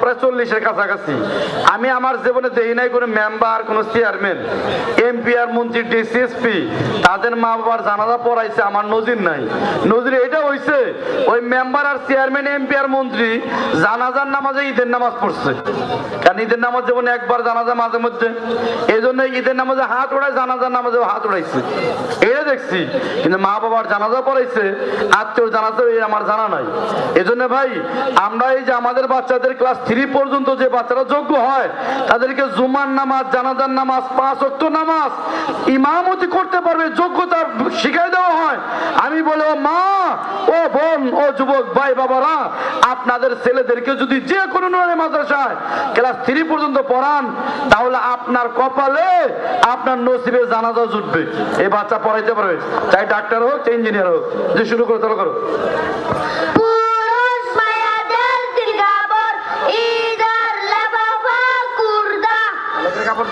প্রায় চল্লিশের কাছাকাছি। আমি আমার জীবনে দেখি নাই কোনো মেম্বার কোনো চেয়ারম্যান এমপি আর মন্ত্রী ডিসিএসপি তাদের মা বাবার জানাজা পড়াইছে, আমার নজির নাই। নজির এটা হইছে, ওই মেম্বার আর চেয়ারম্যান এমপি আর মন্ত্রী জানাজার নামাজে ঈদের নামাজ পড়ছে। কারণ ঈদের নামাজ যেমন একবার জানাজা মাঝে মধ্যে। এই জন্য ঈদের নামাজে হাত ওড়ায়, জানাজার নামাজেও হাত ওড়াইছে। এটা দেখছি, কিন্তু মা বাবার জানাজা পড়াইছে আত্মীয় জানাজা আমার জানা নাই। এজন্য ভাই, আমরা এই যে আমাদের বাচ্চাদের ক্লাস থ্রি পর্যন্ত যে বাচ্চারা যোগ্য হয়, তাদেরকে জুমার নামাজ, জানাজার নামাজ, পাঁচ অক্ট নামাজ ইমামতি করতে পারবে, যোগ্যতা শিখাই দেওয়া হয়। আমি বলে, ও মা, ও বোন, ও যুবক, ভাই, বাবারা, আপনাদের ছেলেদেরকে যদি যে কোনো নুরানি মাদ্রাসায় ক্লাস থ্রি পর্যন্ত পড়ান, তাহলে আপনার কপালে আপনার নসিবে জানাজা জুটবে। এই বাচ্চা পড়াইতে পারবে। চাই ডাক্তার হোক, চাই ইঞ্জিনিয়ার হোক, যে শুরু করো তাহলে করো।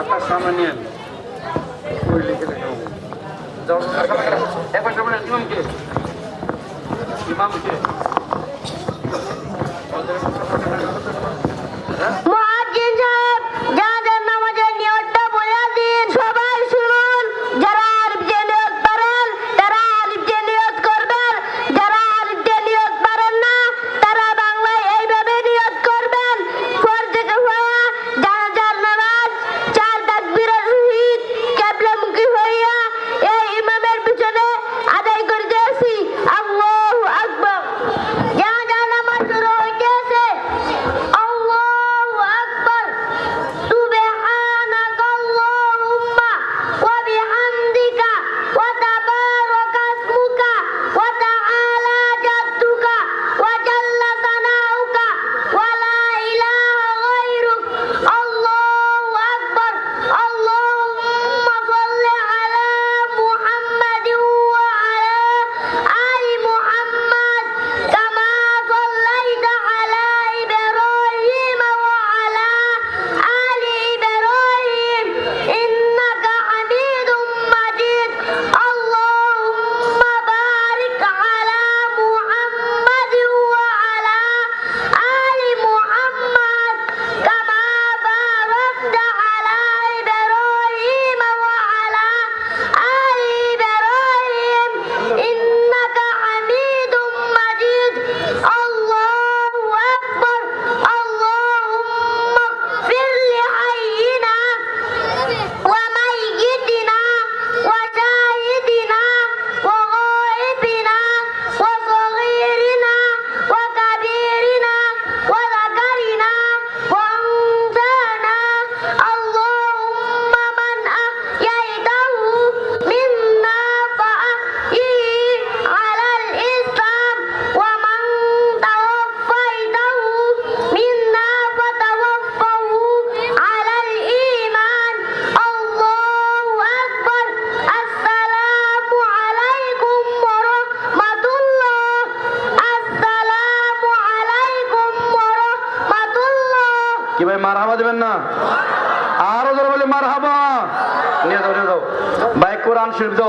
আপনার সামনে নিয়ে ওই লিখে রেখে যাও এখন সামনে কি ভাই মার হাবা দেবেন না? আরও ধরে বলে মার হাবা নিয়ে যাও নিয়ে যাও। ভাই, কোরআন শরীফ